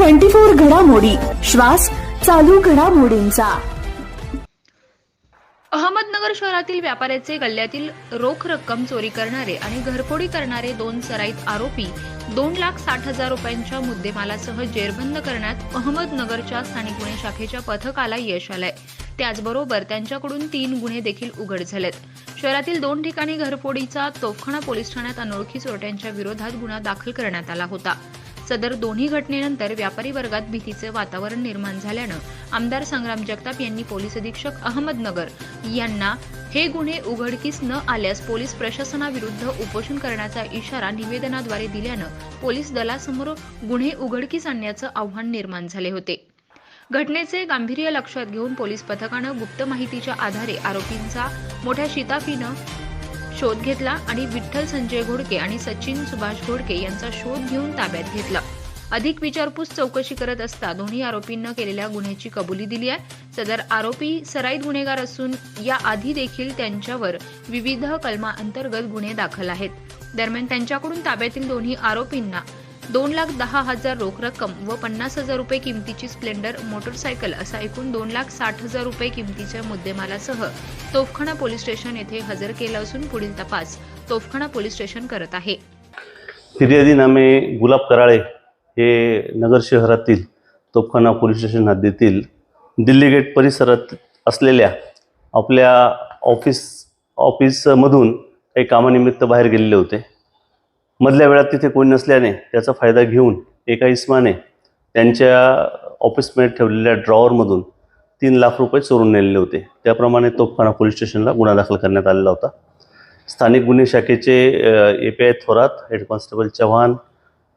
Twenty four घडामोडी. श्वास चालू घडामोडींचा. अहमदनगर शहरातील व्यापाऱ्याचे गल्ल्यातील रोख रक्कम चोरी करणारे आणि घरफोडी करणारे दोन सराईत आरोपी दोन लाख साठ हजार रुपयांच्या मुद्देमालासह जेरबंद करण्यात अहमदनगरच्या स्थानिक गुन्हे शाखेच्या पथकाला यश आलंय. त्याचबरोबर त्यांच्याकडून तीन गुन्हे देखील उघड झालेत. शहरातील दोन ठिकाणी घरफोडीचा तोफखाना पोलीस ठाण्यात अनोळखी चोरट्यांच्या विरोधात गुन्हा दाखल करण्यात आला होता. सदर दोन्ही घटनेनंतर व्यापारी वर्गात भीतीचे वातावरण निर्माण झाल्यानं आमदार संग्राम जगताप यांनी पोलीस अधीक्षक अहमदनगर यांना हे गुन्हे उघडकीस न आल्यास पोलीस प्रशासनाविरुद्ध उपोषण करण्याचा इशारा निवेदनाद्वारे दिल्यानं पोलीस दलासमोर गुन्हे उघडकीस आणण्याचं आव्हान निर्माण झाले होते. घटनेचे गांभीर्य लक्षात घेऊन पोलीस पथकानं गुप्त माहितीच्या आधारे आरोपींचा मोठ्या शिताफीनं शोध घेतला आणि विठ्ठल संजय घोडके आणि सचिन सुभाष घोडके यांचा शोध घेऊन ताब्यात घेतला. अधिक विचारपूस चौकशी करत असता दोन्ही आरोपींना केलेल्या गुन्ह्याची कबुली दिली आहे. सदर आरोपी सराईत गुन्हेगार असून या आधी देखील त्यांच्यावर विविध कलमाअंतर्गत गुन्हे दाखल आहेत. दरम्यान त्यांच्याकडून ताब्यातील दोन्ही आरोपींना दोन लाख दहा हजार रोख रक्कम व पन्नास हजार रुपये किमतीची स्प्लेंडर मोटरसायकल असा एकूण दोन लाख साठ हजार रुपये किमतीच्या मुद्देमालासह तोफखाना पोलीस स्टेशन येथे हजर केला असून पुढील तपास तोफखाना पोलीस स्टेशन करत आहे. फिर्यादी नामे गुलाब कराळे हे नगर शहरातील तोफखाना पोलीस स्टेशन हद्दीतील दिल्ली गेट परिसरात असलेल्या आपल्या ऑफिस ऑफिसमधून काही कामानिमित्त बाहेर गेलेले होते. मधल्या वेळात तिथे कोणी नसल्याने त्याचा फायदा घेऊन एका इस्माने त्यांच्या ऑफिसमध्ये ठेवलेल्या ड्रॉवरमधून तीन लाख रुपये चोरून नेलेले होते. त्याप्रमाणे तोफखाना पोलीस स्टेशनला गुन्हा दाखल करण्यात आलेला होता. स्थानिक गुन्हे शाखेचे A P I Thorat head constable Chavan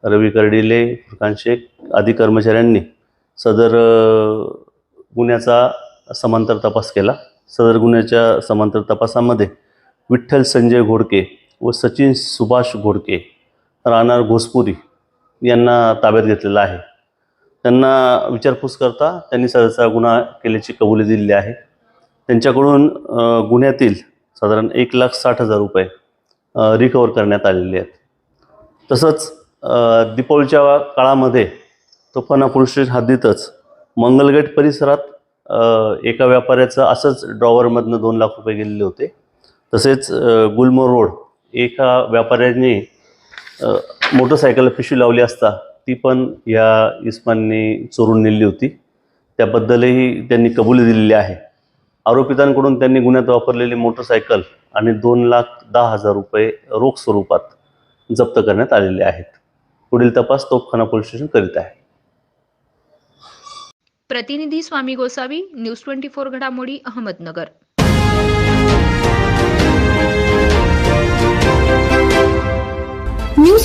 Ravi Kardile Furkan Shaikh आदी कर्मचाऱ्यांनी सदर गुन्ह्याचा समांतर तपास केला. सदर गुन्ह्याच्या समांतर तपासामध्ये विठ्ठल संजय घोडके व सचिन सुभाष घोडके राहणार घोसपुरी यांना ताब्यात घेतलेला आहे. त्यांना विचारपूस करता त्यांनी सदरचा गुन्हा केल्याची कबुली दिलेली आहे. त्यांच्याकडून गुन्ह्यातील साधारण एक लाख साठ हजार रुपये रिकवर करण्यात आलेले आहेत. तसंच दीपावलीच्या काळामध्ये तोफाना पोलीस स्टेशन हद्दीतच मंगलगेट परिसरात एका व्यापाऱ्याचं असंच ड्रॉवरमधनं दोन लाख रुपये गेलेले होते. तसेच गुलमोर रोड एका व्यापाऱ्याने मोटरसायकल पिशवी लावली असता ती पण या इस्मानने चोरून नेली होती. त्याबद्दलही त्यांनी कबुली दिलेली आहे. आरोपितांकडून त्यांनी गुन्ह्यात वापरलेली मोटरसायकल आणि दोन लाख दहा हजार रुपये रोख स्वरूपात जप्त करण्यात आलेले आहेत. पुढील तपास तोफखाना पोलीस स्टेशन करीत आहे. प्रतिनिधी Swami Gosavi news twenty four घडामोडी अहमदनगर.